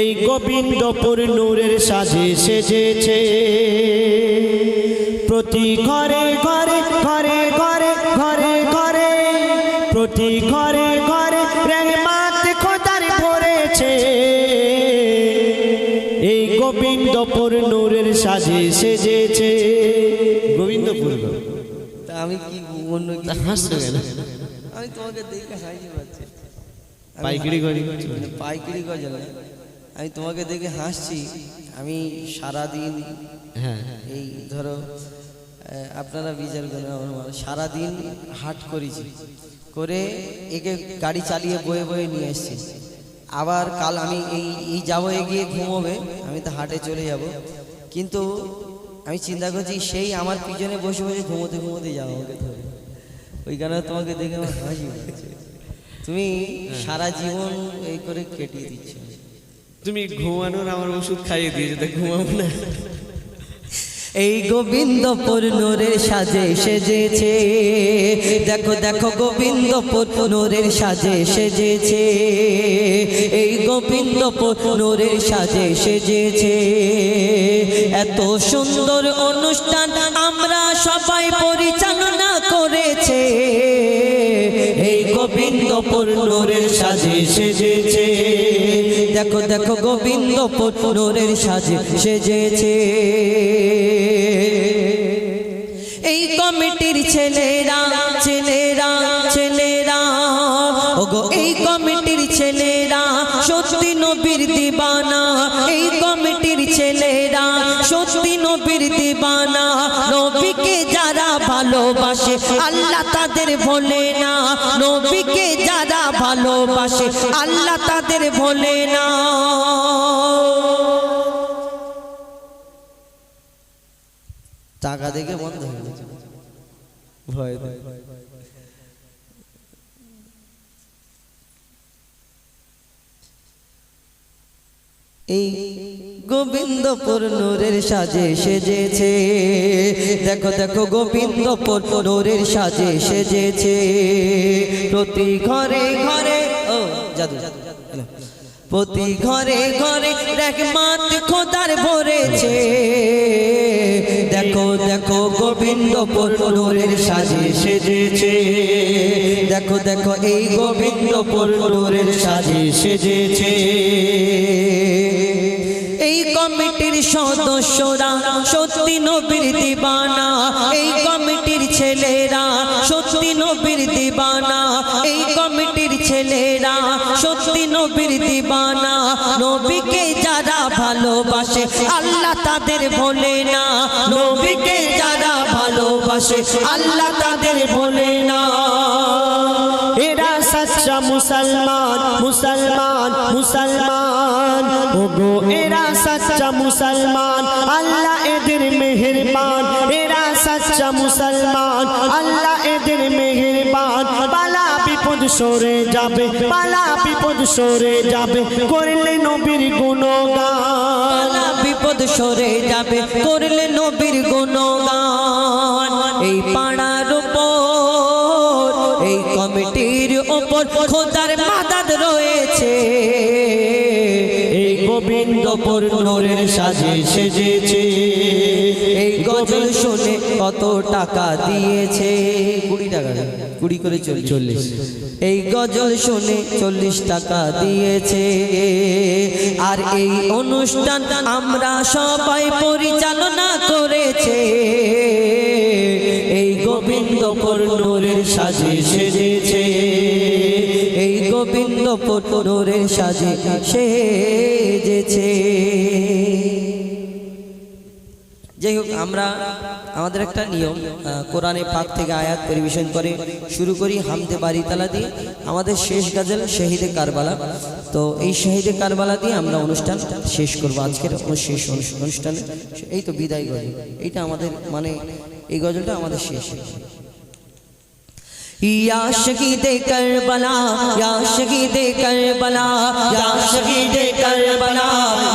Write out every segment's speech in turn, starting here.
এই গোবিন্দপুর নূরের সাজে সেজেছে প্রতি ঘরে ঘরে ঘরে ঘরে ঘরে ঘরে প্রতি ঘরে ঘরে রেহমাত খোদার ভরেছে এই গোবিন্দপুর নূরের সাজে সেজেছে গোবিন্দপুর। তা আমি কি অন্য তা কিছু হাসছো কেন? আমি তোমাকে দেখে হাসি পাচ্ছি পাইকারি মানে পাইকারি গজল না। আমি তোমাকে দেখে হাসছি। আমি সারা দিন হ্যাঁ। এই ধরো আপনারা বিচার করেন আমার সারাদিন হাট করেছি। করে একে গাড়ি চালিয়ে বয়ে বয়ে নিয়ে এসেছি আবার কাল আমি এই এই যাব এগিয়ে ঘুমোবে আমি তো হাটে চলে যাব। কিন্তু আমি চিন্তা করছি সেই আমার পিছনে বসে বসে ঘুমোতে ঘুমোতে যাব আমাকে ধরে। ওই কারণে তোমাকে দেখে আমার হাসি। তুমি সারা জীবন এই করে কেটিয়ে দিচ্ছ। তুমি ঘুমানোর আমার ওষুধ খাইয়ে দিয়েছ, তা ঘুমাবো না। এই গোবিন্দপুর নূরের সাজে সেজেছে। দেখো দেখো, গোবিন্দপুর নূরের সাজে সেজেছে। এই গোবিন্দপুর নূরের সাজে সেজেছে। এত সুন্দর অনুষ্ঠান আমরা সবাই পরিচালনা করেছে। এই গোবিন্দপুর নূরের সাজে সেজেছে। দেখো দেখো গোবিন্দপুর নূরের সাজে সেজেছে। এই কমিটির ছেলেরা ছেলেরা ছেলেরা, ওগো, এই কমিটির ছেলেরা সত্যি নবীর দিবানা। এই কমিটির ছেলেরা সত্যি নবীর দিবানা। নবীকে যারা ভালোবাসে আল্লাহ তাদের বলে না। নবীকে যারা ভালোবাসে আল্লাহ তাদের বলে না। টাকা দেখে বন্ধ হয়ে গেছে। ভয়। এই গোবিন্দপুর নূরের সাজে সেজেছে। দেখো দেখো, গোবিন্দপুর নূরের সাজে সেজেছে। প্রতি ঘরে ঘরে, ও, জাদু। প্রতি ঘরে ঘরে রহমত খোদার ভরেছে। দেখো দেখো, গোবিন্দপুর নূরের সাজে সেজেছে। দেখো দেখো, এই গোবিন্দপুর নূরের সাজে সেজেছে। এই কমিটির সদস্যরা সত্যি নবীর দিবানা। এই কমিটির ছেলেরা সত্যি নবীর দিবানা। এই কমিটির ছেলেরা সত্যি নবীর দিবানা। নবীকে যারা ভালোবাসে, আল্লাহ তাদের ভোলে না। নবীকে যারা ভালোবাসে, আল্লাহ তাদের ভোলে না। মুসলমান। ওগো, এরা সচ্চা মুসলমান। আল্লাহ এদের মেহেরবান। এরা সচ্চা মুসলমান। আল্লাহ এদের মেহেরবান। পালা বিপদ সরে যাবে, পালা বিপদ সরে যাবে। করলে নবীর গুণগান। বিপদ সরে যাবে, করলে নবীর গুণগান। এই পাড়ার উপর এই কমিটির উপর খোদার মাদাদ রয়েছে। এই গোবিন্দপুর নূরের সাজে সেজেছে। এই গজল শুনে কত টাকা দিয়েছে। কুড়ি টাকা কুড়ি করে চল্লিশ। চল্লিশ। এই গজল শুনে চল্লিশ টাকা দিয়েছে। আর এই অনুষ্ঠান আমরা সবাই পরিচালনা করেছে। গোবিন্দপুর নূরের সাজে সেজেছে। এই গোবিন্দপুর নূরের সাজে সেজেছে। যাই হোক, আমরা আমাদের একটা নিয়ম কোরআনে পাক থেকে আয়াত পরিবেশন করে শুরু করি হামতে বাড়ি তালা দিয়ে। আমাদের শেষ গাজল শহীদে কারবালা। তো এই শহীদে কারবালা দিয়ে আমরা অনুষ্ঠান শেষ করব। আজকের শেষ অনু- অনুষ্ঠানে। এই তো বিদায় গজল। এইটা আমাদের মানে এই গজলটা আমাদের শেষ। یا شہید کربلا یا شہید کربلا یا شہید کربلا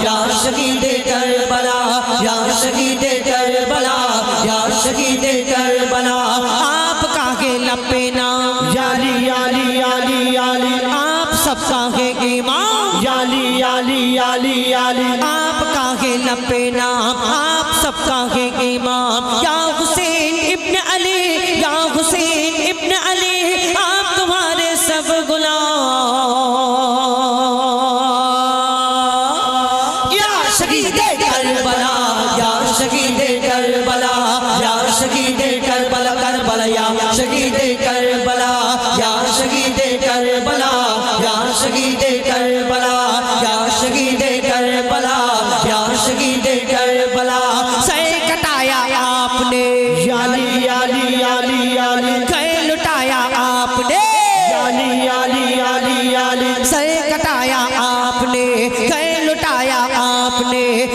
یا شہید کربلا یا شہید کربلا یا شہید کربلا۔ آپ کا ہے لپینا یالی یالی یالی یالی۔ آپ سب کا ہے امام یالی یالی یالی یالی۔ آپ کا ہے لپینا آپ سب کا ہے امام یا شہید کربلا یا شہید کربلا کربلا یا شہید کربلا یا شہید کربلا یا شہید کربلا یا شہید کربلا یا شہید کربلا۔ سے کٹایا آپ نے۔ یعنی، یعنی، یعنی، لٹایا آپ نے۔ سے کٹایا آپ نے۔ لٹایا آپ نے۔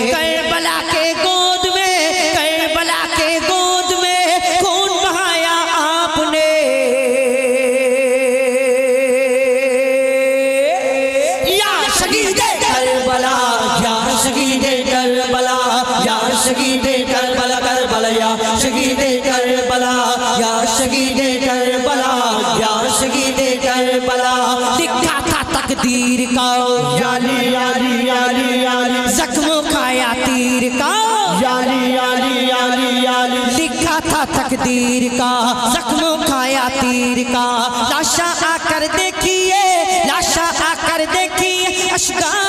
شہید کربلا یا شہید کربلا کربلا یا شہید کربلا یا شہید کربلا یا شہید کربلا لکھا تھا تقدیر کا تیر کا یاری یاری لکھا تھا تقدیر کا کھایا تیر کا۔ لاشا آ کر دیکھیے لاشا آ کر دیکھیے اشکار